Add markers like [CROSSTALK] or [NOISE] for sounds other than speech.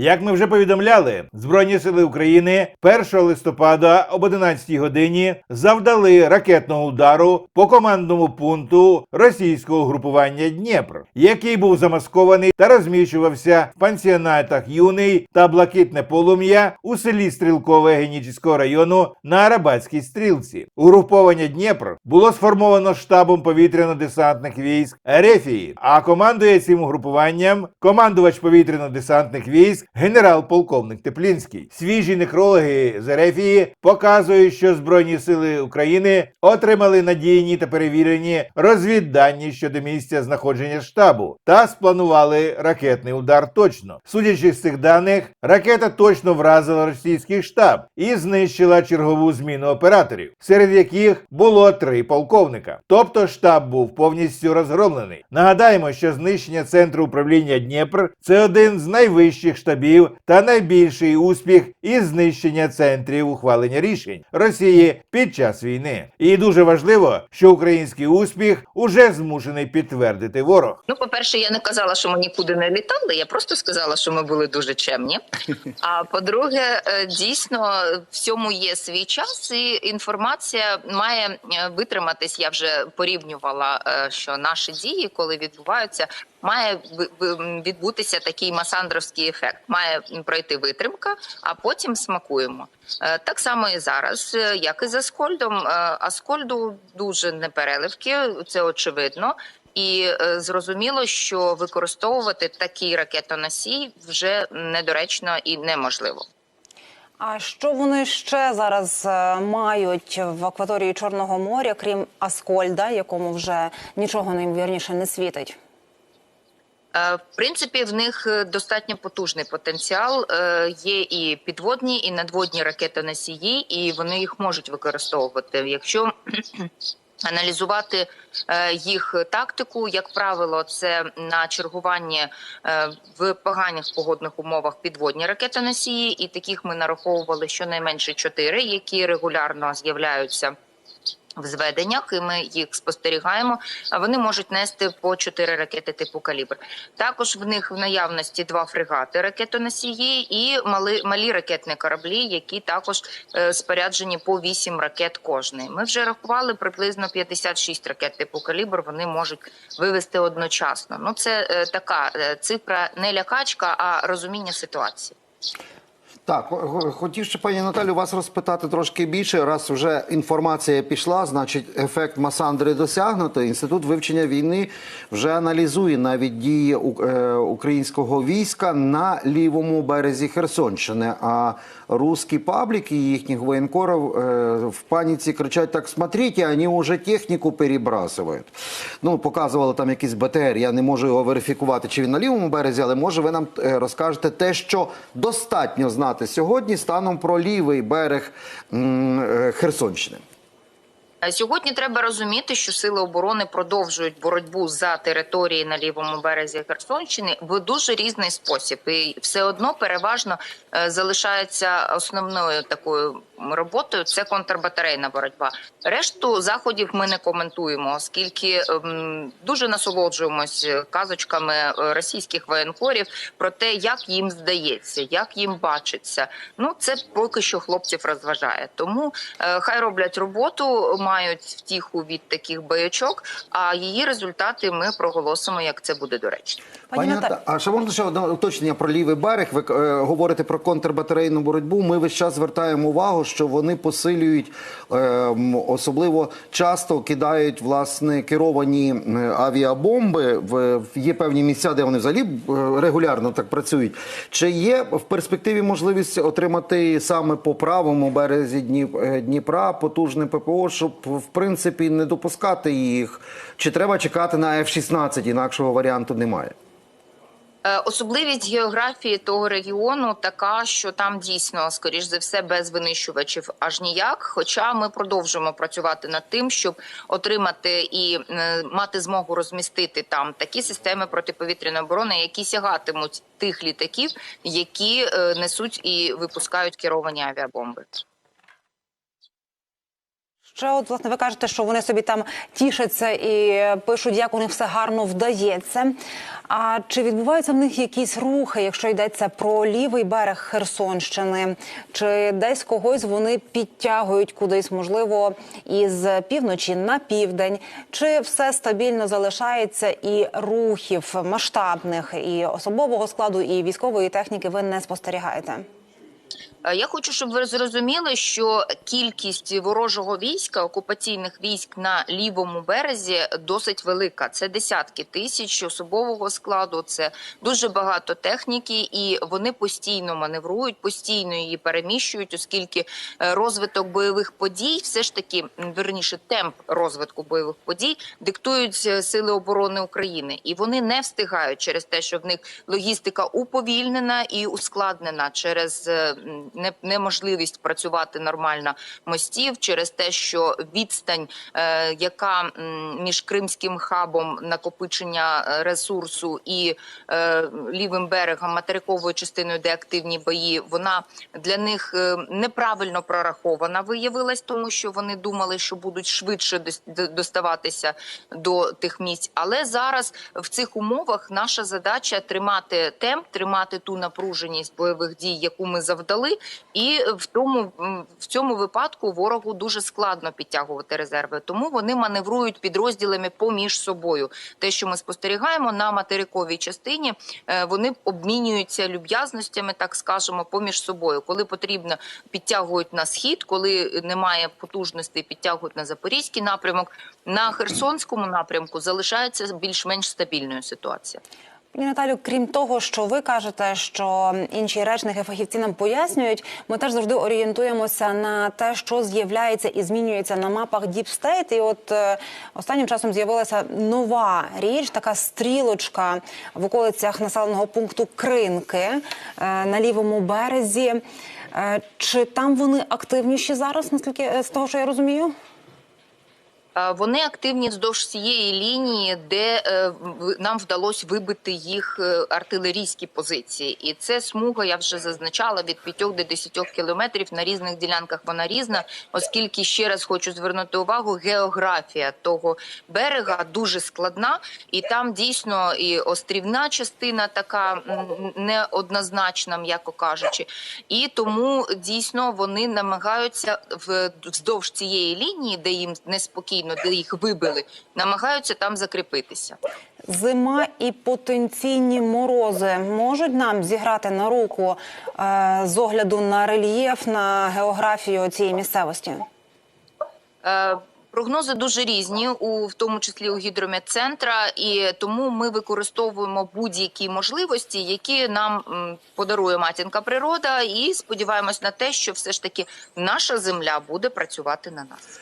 Як ми вже повідомляли, Збройні сили України 1 листопада об 11 годині завдали ракетного удару по командному пункту російського групування Дніпр, який був замаскований та розміщувався в пансіонатах Юний та Блакитне полум'я у селі Стрілкове Генічського району на Арабатській стрілці. Угруповання Дніпр було сформовано штабом повітряно-десантних військ Ерефії, а командує цим угрупуванням командувач повітряно-десантних військ генерал-полковник Теплінський. Свіжі некрологи з Ерефії показують, що Збройні сили України отримали надійні та перевірені розвіддані щодо місця знаходження штабу та спланували ракетний удар точно. Судячи з цих даних, ракета точно вразила російський штаб і знищила чергову зміну операторів, серед яких було три полковника. Тобто штаб був повністю розгромлений. Нагадаємо, що знищення центру управління Дніпр це один з найвищих штабів та найбільший успіх із знищення центрів ухвалення рішень Росії під час війни. І дуже важливо, що український успіх уже змушений підтвердити ворог. Ну, по-перше, я не казала, що ми нікуди не літали. Я просто сказала, що ми були дуже чемні. [LAUGHS] А по-друге, е, дійсно всьому є свій час, і інформація має е, витриматись. Я вже порівнювала, е, що наші дії, коли відбуваються, має відбутися такий масандровський ефект. Має пройти витримка, а потім смакуємо. Е, Так само і зараз, е, як і з Аскольдом. Е, Аскольду дуже непереливки, це очевидно. І зрозуміло, що використовувати такий ракетоносій вже недоречно і неможливо. А що вони ще зараз мають в акваторії Чорного моря, крім Аскольда, якому вже нічого неймовірніше не світить? Е, В принципі, в них е, достатньо потужний потенціал. Е, Є і підводні, і надводні ракетоносії, і вони їх можуть використовувати. Якщо [CLEARS THROAT] аналізувати їх тактику, як правило, це на чергуванні е, в поганих погодних умовах підводні ракетоносії, і таких ми нараховували щонайменше чотири, які регулярно з'являються в зведеннях, і ми їх спостерігаємо. Вони можуть нести по чотири ракети типу калібр. Також в них в наявності два фрегати ракетоносії і мали малі ракетні кораблі, які також е, споряджені по вісім ракет кожний. Ми вже рахували приблизно 56 ракет типу калібр. Вони можуть вивести одночасно. Ну це е, така е, цифра не лякачка, а розуміння ситуації. Так, хо- хо- хотів ще пані Наталю вас розпитати трошки більше. Раз вже інформація пішла, значить ефект Масандри досягнуто. Інститут вивчення війни вже аналізує навіть дії е, українського війська на лівому березі Херсонщини. А русські пабліки і їхніх воєнкорів е, в паніці кричать: так смотрите, вони вже техніку перебрасують. Ну, показували там якийсь БТР. Я не можу його верифікувати, чи він на лівому березі, але може ви нам е, розкажете те, що достатньо знати сьогодні станом про лівий берег е, Херсонщини. Е, Сьогодні треба розуміти, що сили оборони продовжують боротьбу за території на лівому березі Херсонщини в дуже різний спосіб, і все одно переважно е, залишається основною такою роботою. Це контрбатарейна боротьба. Решту заходів ми не коментуємо, оскільки ем, дуже насолоджуємось е, казочками російських воєнкорів про те, як їм здається, як їм бачиться. Ну це поки що хлопців розважає. Тому хай роблять роботу, мають втіху від таких бойочок. А її результати ми проголосимо, як це буде доречно. Пані Ната- а ще можна ще одне уточнення про лівий берег. Ви е, говорите про контрбатарейну боротьбу. Ми весь час звертаємо увагу, що вони посилюють е, особливо часто кидають власне керовані е, авіабомби. В є певні місця, де вони взагалі е, регулярно так працюють. Чи є в перспективі можливість отримати саме по правому березі е, Дніпра потужне ППО, щоб в принципі не допускати їх? Чи треба чекати на F-16? Інакшого варіанту немає. Е, Особливість географії того регіону така, що там дійсно, скоріш за все, без винищувачів аж ніяк. Хоча ми продовжуємо працювати над тим, щоб отримати і е, мати змогу розмістити там такі системи протиповітряної оборони, які сягатимуть тих літаків, які е, несуть і випускають керовані авіабомби. Ще от власне ви кажете, що вони собі там тішаться і пишуть, як у них все гарно вдається. А чи відбуваються в них якісь рухи, якщо йдеться про лівий берег Херсонщини? Чи десь когось вони підтягують кудись, можливо, із півночі на південь? Чи все стабільно залишається і рухів масштабних і особового складу, і військової техніки ви не спостерігаєте? Е, Я хочу, щоб ви зрозуміли, що кількість ворожого війська, окупаційних військ на лівому березі досить велика. Це десятки тисяч особового складу, це дуже багато техніки, і вони постійно маневрують, постійно її переміщують, оскільки е, розвиток бойових подій, все ж таки, верніше, темп розвитку бойових подій диктують е, сили оборони України, і вони не встигають через те, що в них логістика уповільнена і ускладнена через неможливість працювати нормально мостів, через те, що відстань, е, яка між кримським хабом накопичення е, ресурсу і е, лівим берегом материковою частиною, де активні бої, вона для них неправильно прорахована виявилась, тому що вони думали, що будуть швидше дос- доставатися до тих місць. Але зараз в цих умовах наша задача тримати темп, тримати ту напруженість бойових дій, яку ми завдали, і в тому в цьому випадку ворогу дуже складно підтягувати резерви. Тому вони маневрують підрозділами поміж собою. Те, що ми спостерігаємо на материковій частині, е, вони обмінюються люб'язностями, так скажемо, поміж собою. Коли потрібно, підтягують на схід, коли немає потужностей, підтягують на запорізький напрямок. На Херсонському напрямку залишається більш-менш стабільною ситуація. Пані Наталю, крім того, що ви кажете, що інші речники фахівці нам пояснюють, ми теж завжди орієнтуємося на те, що з'являється і змінюється на мапах State. І от е, останнім часом з'явилася нова річ, така стрілочка в околицях населеного пункту Кринки е, на лівому березі. Е, чи там вони активніші зараз, наскільки е, з того, що я розумію? Е, Вони активні вздовж цієї лінії, де е, нам вдалося вибити їх е, артилерійські позиції, і це смуга. Я вже зазначала від 5 до 10 кілометрів. На різних ділянках вона різна, оскільки ще раз хочу звернути увагу, географія того берега дуже складна, і там дійсно і острівна частина така неоднозначна, м'яко кажучи, і тому дійсно вони намагаються вздовж цієї лінії, де їм неспокійно, де їх вибили, намагаються там закріпитися. Зима і потенційні морози можуть нам зіграти на руку е, з огляду на рельєф, на географію цієї місцевості. Е, Прогнози дуже різні, у в тому числі у гідрометцентра, і тому ми використовуємо будь-які можливості, які нам м, подарує матінка природа, і сподіваємось на те, що все ж таки наша земля буде працювати на нас.